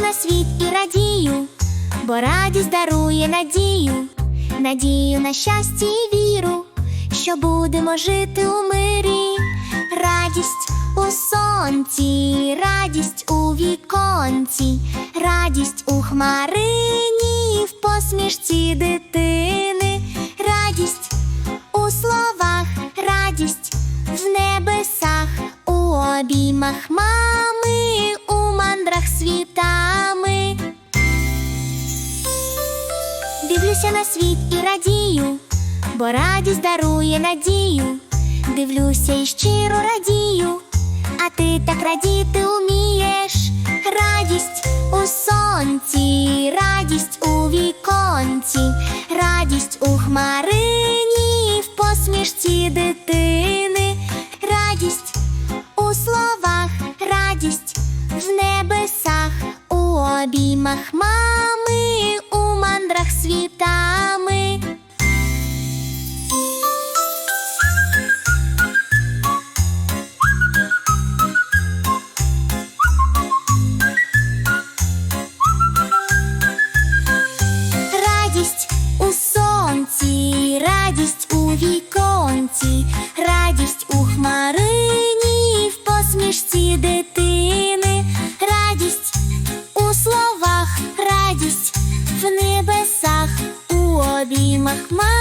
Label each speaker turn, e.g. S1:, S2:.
S1: на світ і радію, бо радість дарує надію, надію на щастя і віру, що будемо жити у мирі, радість у сонці, радість у віконці, радість у хмарині, в посмішці дитини, радість у словах, радість в небесах, у обіймах мами, Дивлюся на світ і радію, бо радість дарує надію. Дивлюся і щиро радію, а ти так радіти умієш. Радість у сонці, радість у віконці, радість у хмарині, в посмішці дитини, радість у словах, радість в небесах, у обіймах мами, у мандрах словах,